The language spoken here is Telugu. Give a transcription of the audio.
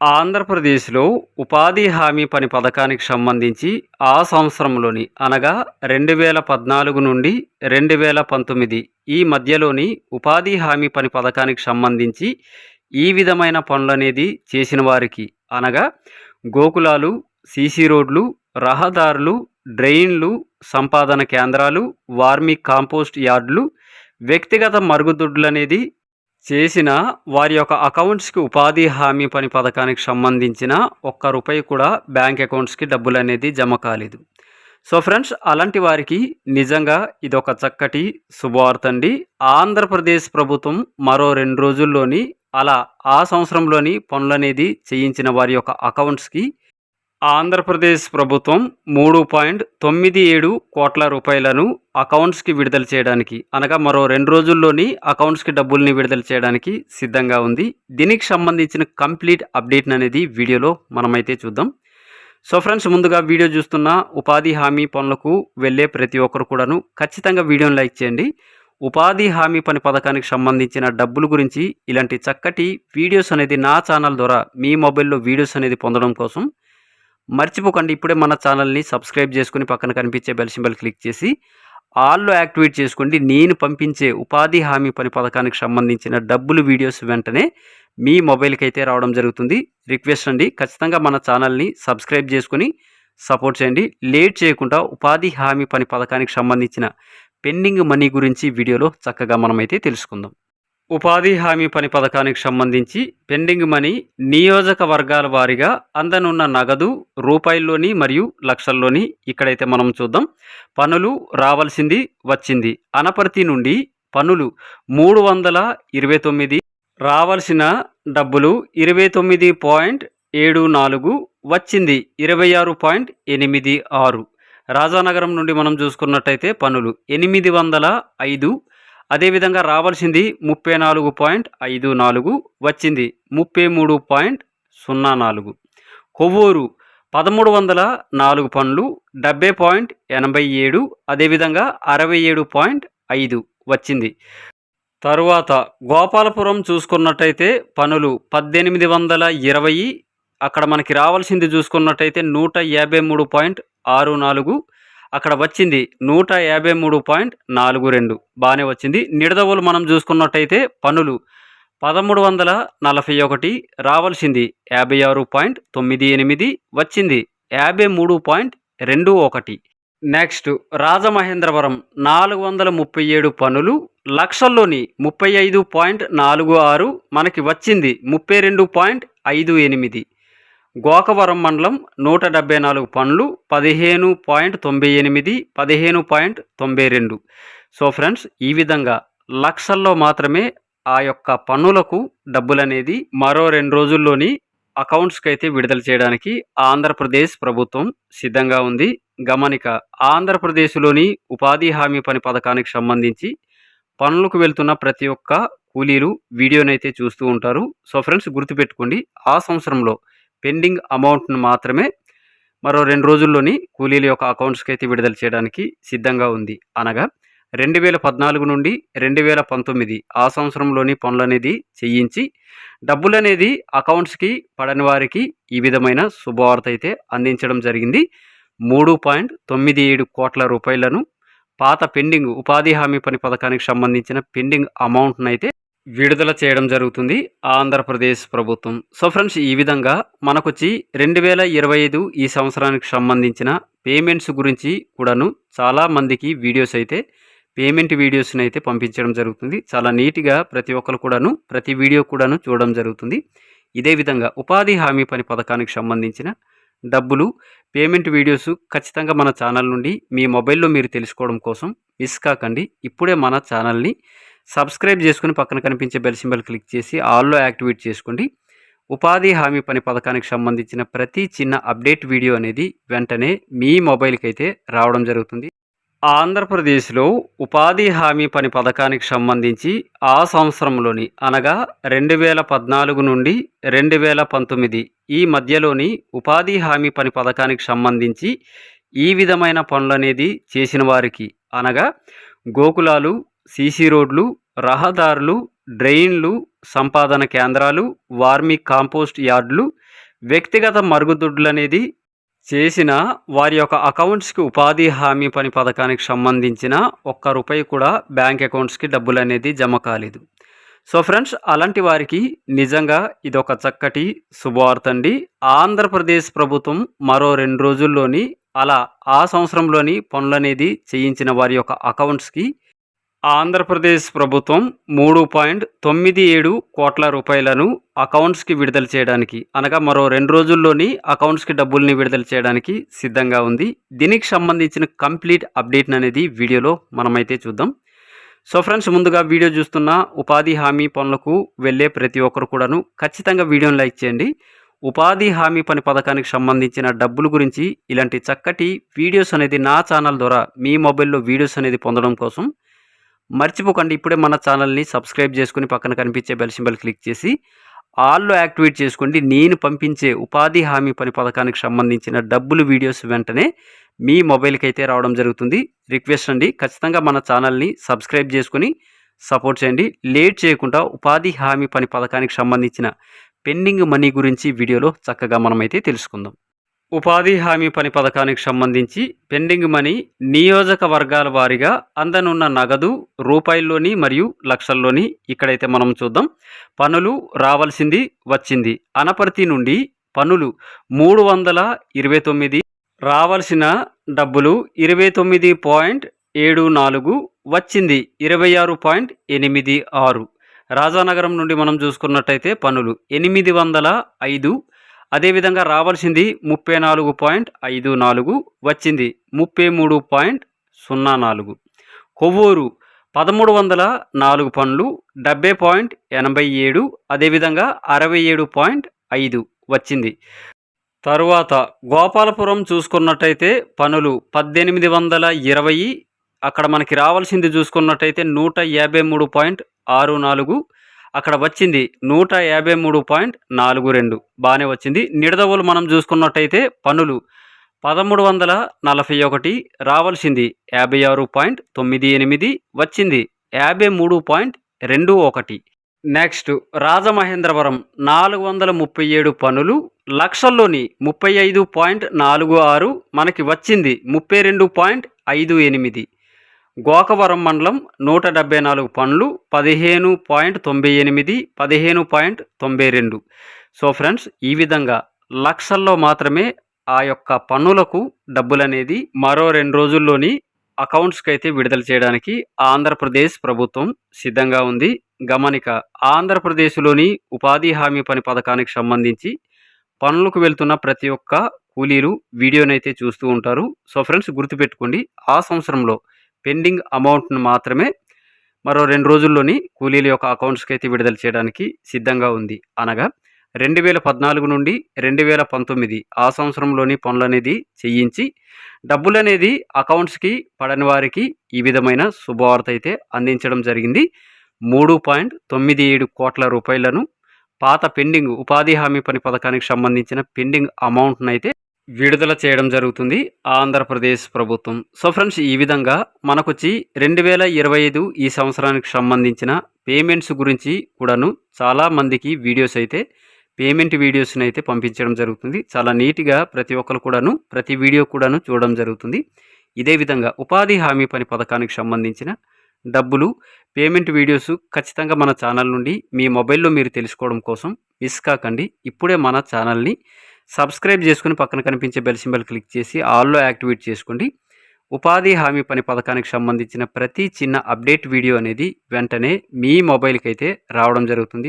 ఆంధ్రప్రదేశ్లో ఉపాధి హామీ పని పథకానికి సంబంధించి ఆ సంవత్సరంలోని అనగా రెండు వేల పద్నాలుగు నుండి రెండు వేల పంతొమ్మిది ఈ మధ్యలోని ఉపాధి హామీ పని పథకానికి సంబంధించి ఈ విధమైన పనులనేది చేసిన వారికి అనగా గోకులాలు సీసీ రోడ్లు రహదారులు డ్రైన్లు సంపాదన కేంద్రాలు వార్మి కాంపోస్ట్ యార్డులు వ్యక్తిగత మరుగుదొడ్లు అనేది చేసిన వారి యొక్క అకౌంట్స్కి ఉపాధి హామీ పని పథకానికి సంబంధించిన ఒక్క రూపాయి కూడా బ్యాంక్ అకౌంట్స్కి డబ్బులు అనేది జమ కాలేదు. సో ఫ్రెండ్స్ అలాంటి వారికి నిజంగా ఇది ఒక చక్కటి శుభవార్త అండి. ఆంధ్రప్రదేశ్ ప్రభుత్వం మరో రెండు రోజుల్లోని అలా ఆ సంవత్సరంలోని పనులనేది చేయించిన వారి యొక్క అకౌంట్స్కి ఆంధ్రప్రదేశ్ ప్రభుత్వం మూడు పాయింట్ తొమ్మిది ఏడు కోట్ల రూపాయలను అకౌంట్స్కి విడుదల చేయడానికి అనగా మరో రెండు రోజుల్లోని అకౌంట్స్కి డబ్బుల్ని విడుదల చేయడానికి సిద్ధంగా ఉంది. దీనికి సంబంధించిన కంప్లీట్ అప్డేట్ అనేది వీడియోలో మనమైతే చూద్దాం. సో ఫ్రెండ్స్ ముందుగా వీడియో చూస్తున్న ఉపాధి హామీ పనులకు వెళ్ళే ప్రతి ఒక్కరు కూడాను ఖచ్చితంగా వీడియోని లైక్ చేయండి. ఉపాధి హామీ పని పథకానికి సంబంధించిన డబ్బుల గురించి ఇలాంటి చక్కటి వీడియోస్ అనేది నా ఛానల్ ద్వారా మీ మొబైల్లో వీడియోస్ అనేది పొందడం కోసం మర్చిపోకండి ఇప్పుడే మన ఛానల్ని సబ్స్క్రైబ్ చేసుకుని పక్కన కనిపించే బెల్ సింబల్ క్లిక్ చేసి ఆల్లో యాక్టివేట్ చేసుకోండి. నేను పంపించే ఉపాధి హామీ పని పథకానికి సంబంధించిన డబ్బులు వీడియోస్ వెంటనే మీ మొబైల్కి అయితే రావడం జరుగుతుంది. రిక్వెస్ట్ అండి ఖచ్చితంగా మన ఛానల్ని సబ్స్క్రైబ్ చేసుకుని సపోర్ట్ చేయండి. లేట్ చేయకుండా ఉపాధి హామీ పని పథకానికి సంబంధించిన పెండింగ్ మనీ గురించి వీడియోలో చక్కగా మనమైతే తెలుసుకుందాం. ఉపాధి హామీ పని పథకానికి సంబంధించి పెండింగ్ మనీ నియోజకవర్గాల వారీగా అందనున్న నగదు రూపాయల్లోని మరియు లక్షల్లోని ఇక్కడైతే మనం చూద్దాం. పనులు రావాల్సింది వచ్చింది. అనపర్తి నుండి పనులు మూడు వందల ఇరవై తొమ్మిది రావాల్సిన డబ్బులు ఇరవై తొమ్మిది పాయింట్ ఏడు నాలుగు వచ్చింది ఇరవై ఆరు పాయింట్ ఎనిమిది ఆరు. రాజానగరం నుండి మనం చూసుకున్నట్టయితే పనులు ఎనిమిది వందల ఐదు అదేవిధంగా రావాల్సింది ముప్పై నాలుగు పాయింట్ ఐదు నాలుగు వచ్చింది ముప్పై మూడు పాయింట్ సున్నా నాలుగు. కొవ్వూరు పదమూడు వందల నాలుగు పనులు డెబ్బై పాయింట్ ఎనభై ఏడు అదేవిధంగా అరవై ఏడు పాయింట్ ఐదు వచ్చింది. తరువాత గోపాలపురం చూసుకున్నట్టయితే పనులు పద్దెనిమిది వందల ఇరవై అక్కడ మనకి రావాల్సింది చూసుకున్నట్టయితే నూట యాభై మూడు పాయింట్ ఆరు నాలుగు అక్కడ వచ్చింది నూట యాభై మూడు పాయింట్ నాలుగు రెండు. బాగానే వచ్చింది. నిడదవోలు మనం చూసుకున్నట్టయితే పనులు పదమూడు వందల నలభై ఒకటి రావాల్సింది. యాభై ఆరు పాయింట్ తొమ్మిది ఎనిమిది వచ్చింది. యాభై మూడు పాయింట్ రెండు ఒకటి. నెక్స్ట్ రాజమహేంద్రవరం నాలుగు వందల ముప్పై ఏడు పనులు లక్షల్లోని ముప్పై ఐదు పాయింట్ నాలుగు ఆరు మనకి వచ్చింది. ముప్పై రెండు పాయింట్ ఐదు ఎనిమిది. గోకవరం మండలం నూట డెబ్బై నాలుగు పనులు పదిహేను పాయింట్ తొంభై ఎనిమిది పదిహేను పాయింట్ తొంభై రెండు. సో ఫ్రెండ్స్ ఈ విధంగా లక్షల్లో మాత్రమే ఆ యొక్క పన్నులకు డబ్బులు అనేది మరో రెండు రోజుల్లోని అకౌంట్స్కి అయితే విడుదల చేయడానికి ఆంధ్రప్రదేశ్ ప్రభుత్వం సిద్ధంగా ఉంది. గమనిక ఆంధ్రప్రదేశ్లోని ఉపాధి హామీ పని పథకానికి సంబంధించి పనులకు వెళ్తున్న ప్రతి ఒక్క కూలీలు వీడియోనైతే చూస్తూ ఉంటారు. సో ఫ్రెండ్స్ గుర్తుపెట్టుకోండి ఆ సంవత్సరంలో పెండింగ్ అమౌంట్ను మాత్రమే మరో రెండు రోజుల్లోని కూలీల యొక్క అకౌంట్స్కి అయితే విడుదల చేయడానికి సిద్ధంగా ఉంది. అనగా రెండు వేల పద్నాలుగు నుండి రెండు వేల పంతొమ్మిది ఆ సంవత్సరంలోని పనులు అనేది చేయించి డబ్బులు అనేది అకౌంట్స్కి పడని వారికి ఈ విధమైన శుభవార్త అయితే అందించడం జరిగింది. మూడు పాయింట్ తొమ్మిది ఏడు కోట్ల రూపాయలను పాత పెండింగ్ ఉపాధి హామీ పని పథకానికి సంబంధించిన పెండింగ్ అమౌంట్ను అయితే విడుదల చేయడం జరుగుతుంది. ఆంధ్రప్రదేశ్ ప్రభుత్వం. సో ఫ్రెండ్స్ ఈ విధంగా మనకొచ్చి రెండు వేల ఇరవై ఐదు ఈ సంవత్సరానికి సంబంధించిన పేమెంట్స్ గురించి కూడాను చాలా మందికి వీడియోస్ అయితే పేమెంట్ వీడియోస్ని అయితే పంపించడం జరుగుతుంది. చాలా నీట్గా ప్రతి ఒక్కరు కూడాను ప్రతి వీడియో కూడాను చూడడం జరుగుతుంది. ఇదే విధంగా ఉపాధి హామీ పని పథకానికి సంబంధించిన డబ్బులు పేమెంట్ వీడియోస్ ఖచ్చితంగా మన ఛానల్ నుండి మీ మొబైల్లో మీరు తెలుసుకోవడం కోసం మిస్ కాకండి. ఇప్పుడే మన ఛానల్ని సబ్స్క్రైబ్ చేసుకుని పక్కన కనిపించే బెల్ సింబల్ క్లిక్ చేసి ఆల్లో యాక్టివేట్ చేసుకోండి. ఉపాధి హామీ పని పథకానికి సంబంధించిన ప్రతి చిన్న అప్డేట్ వీడియో అనేది వెంటనే మీ మొబైల్కి అయితే రావడం జరుగుతుంది. ఆంధ్రప్రదేశ్లో ఉపాధి హామీ పని పథకానికి సంబంధించి ఆ సంవత్సరంలోని అనగా రెండు వేల పద్నాలుగు నుండి రెండు వేల పంతొమ్మిది ఈ మధ్యలోని ఉపాధి హామీ పని పథకానికి సంబంధించి ఈ విధమైన పనులనేది చేసిన వారికి అనగా గోకులాలు సీసీ రోడ్లు రహదారులు డ్రెయిన్లు సంపాదన కేంద్రాలు వార్మి కాంపోస్ట్ యార్డులు వ్యక్తిగత మరుగుదొడ్లు అనేది చేసిన వారి యొక్క అకౌంట్స్కి ఉపాధి హామీ పని పథకానికి సంబంధించిన ఒక్క రూపాయి కూడా బ్యాంక్ అకౌంట్స్కి డబ్బులు అనేది జమ కాలేదు. సో ఫ్రెండ్స్ అలాంటి వారికి నిజంగా ఇది ఒక చక్కటి శుభవార్త అండి. ఆంధ్రప్రదేశ్ ప్రభుత్వం మరో రెండు రోజుల్లోని అలా ఆ సంవత్సరంలోని పనులు అనేది చేయించిన వారి యొక్క అకౌంట్స్కి ఆంధ్రప్రదేశ్ ప్రభుత్వం మూడు పాయింట్ తొమ్మిది ఏడు కోట్ల రూపాయలను అకౌంట్స్కి విడుదల చేయడానికి అనగా మరో రెండు రోజుల్లోని అకౌంట్స్కి డబ్బుల్ని విడుదల చేయడానికి సిద్ధంగా ఉంది. దీనికి సంబంధించిన కంప్లీట్ అప్డేట్ అనేది వీడియోలో మనమైతే చూద్దాం. సో ఫ్రెండ్స్ ముందుగా వీడియో చూస్తున్న ఉపాధి హామీ పనులకు వెళ్ళే ప్రతి ఒక్కరు కూడాను ఖచ్చితంగా వీడియోని లైక్ చేయండి. ఉపాధి హామీ పని పథకానికి సంబంధించిన డబ్బుల గురించి ఇలాంటి చక్కటి వీడియోస్ అనేది నా ఛానల్ ద్వారా మీ మొబైల్లో వీడియోస్ అనేది పొందడం కోసం మర్చిపోకండి ఇప్పుడే మన ఛానల్ని సబ్స్క్రైబ్ చేసుకుని పక్కన కనిపించే బెల్ సింబల్ క్లిక్ చేసి ఆల్లో యాక్టివేట్ చేసుకోండి. నేను పంపించే ఉపాధి హామీ పని పథకానికి సంబంధించిన డబ్బులు వీడియోస్ వెంటనే మీ మొబైల్కి అయితే రావడం జరుగుతుంది. రిక్వెస్ట్ అండి ఖచ్చితంగా మన ఛానల్ని సబ్స్క్రైబ్ చేసుకుని సపోర్ట్ చేయండి. లేట్ చేయకుండా ఉపాధి హామీ పని పథకానికి సంబంధించిన పెండింగ్ మనీ గురించి వీడియోలో చక్కగా మనమైతే తెలుసుకుందాం. ఉపాధి హామీ పని పథకానికి సంబంధించి పెండింగ్ మనీ నియోజకవర్గాల వారీగా అందనున్న నగదు రూపాయల్లోని మరియు లక్షల్లోని ఇక్కడైతే మనం చూద్దాం. పనులు రావాల్సింది వచ్చింది. అనపర్తి నుండి పనులు మూడు వందల ఇరవై తొమ్మిది రావాల్సిన డబ్బులు ఇరవై తొమ్మిది పాయింట్ ఏడు నాలుగు వచ్చింది ఇరవై ఆరు పాయింట్ ఎనిమిది ఆరు. రాజానగరం నుండి మనం చూసుకున్నట్టయితే పనులు ఎనిమిది వందల ఐదు అదేవిధంగా రావాల్సింది ముప్పై నాలుగు పాయింట్ ఐదు నాలుగు వచ్చింది ముప్పై మూడు పాయింట్ సున్నా నాలుగు. కొవ్వూరు పదమూడు వందల నాలుగు పనులు డెబ్బై పాయింట్ ఎనభై ఏడు అదేవిధంగా అరవై ఏడు పాయింట్ ఐదు వచ్చింది. తరువాత గోపాలపురం చూసుకున్నట్టయితే పనులు పద్దెనిమిది వందల ఇరవై అక్కడ మనకి రావాల్సింది చూసుకున్నట్టయితే నూట యాభై మూడు పాయింట్ ఆరు నాలుగు అక్కడ వచ్చింది నూట యాభై మూడు పాయింట్ నాలుగు రెండు. బాగానే వచ్చింది. నిడదవులు మనం చూసుకున్నట్టయితే పనులు పదమూడు వందల నలభై ఒకటి రావాల్సింది. యాభై ఆరు పాయింట్ తొమ్మిది ఎనిమిది వచ్చింది. యాభై మూడు పాయింట్ రెండు ఒకటి. నెక్స్ట్ రాజమహేంద్రవరం నాలుగు వందల ముప్పై ఏడు పనులు లక్షల్లోని ముప్పై ఐదు పాయింట్ నాలుగు ఆరు మనకి వచ్చింది. ముప్పై రెండు పాయింట్ ఐదు ఎనిమిది. గోకవరం మండలం నూట డెబ్బై నాలుగు పనులు పదిహేను పాయింట్ తొంభై ఎనిమిది పదిహేను పాయింట్ తొంభై రెండు. సో ఫ్రెండ్స్ ఈ విధంగా లక్షల్లో మాత్రమే ఆ యొక్క పన్నులకు డబ్బులనేది మరో రెండు రోజుల్లోని అకౌంట్స్కి అయితే విడుదల చేయడానికి ఆంధ్రప్రదేశ్ ప్రభుత్వం సిద్ధంగా ఉంది. గమనిక ఆంధ్రప్రదేశ్లోని ఉపాధి హామీ పని పథకానికి సంబంధించి పనులకు వెళ్తున్న ప్రతి ఒక్క కూలీలు వీడియోనైతే చూస్తూ ఉంటారు. సో ఫ్రెండ్స్ గుర్తుపెట్టుకోండి ఆ సంవత్సరంలో పెండింగ్ అమౌంట్ను మాత్రమే మరో రెండు రోజుల్లోని కూలీల యొక్క అకౌంట్స్కి అయితే విడుదల చేయడానికి సిద్ధంగా ఉంది. అనగా రెండు వేల పద్నాలుగు నుండి రెండు వేల పంతొమ్మిది ఆ సంవత్సరంలోని పనులు అనేది చేయించి డబ్బులు అనేది అకౌంట్స్కి పడని వారికి ఈ విధమైన శుభవార్త అయితే అందించడం జరిగింది. మూడు పాయింట్ తొమ్మిది ఏడు కోట్ల రూపాయలను పాత పెండింగ్ ఉపాధి హామీ పని పథకానికి సంబంధించిన పెండింగ్ అమౌంట్ను అయితే విడుదల చేయడం జరుగుతుంది. ఆంధ్రప్రదేశ్ ప్రభుత్వం. సో ఫ్రెండ్స్ ఈ విధంగా మనకొచ్చి రెండు వేల ఇరవై ఐదు ఈ సంవత్సరానికి సంబంధించిన పేమెంట్స్ గురించి కూడాను చాలా మందికి వీడియోస్ అయితే పేమెంట్ వీడియోస్ని అయితే పంపించడం జరుగుతుంది. చాలా నీట్గా ప్రతి ఒక్కరు కూడాను ప్రతి వీడియో కూడాను చూడడం జరుగుతుంది. ఇదే విధంగా ఉపాధి హామీ పని పథకానికి సంబంధించిన డబ్బులు పేమెంట్ వీడియోస్ ఖచ్చితంగా మన ఛానల్ నుండి మీ మొబైల్లో మీరు తెలుసుకోవడం కోసం మిస్ కాకండి. ఇప్పుడే మన ఛానల్ని సబ్స్క్రైబ్ చేసుకుని పక్కన కనిపించే బెల్ సింబల్ క్లిక్ చేసి ఆల్లో యాక్టివేట్ చేసుకోండి. ఉపాధి హామీ పని పథకానికి సంబంధించిన ప్రతి చిన్న అప్డేట్ వీడియో అనేది వెంటనే మీ మొబైల్కి అయితే రావడం జరుగుతుంది.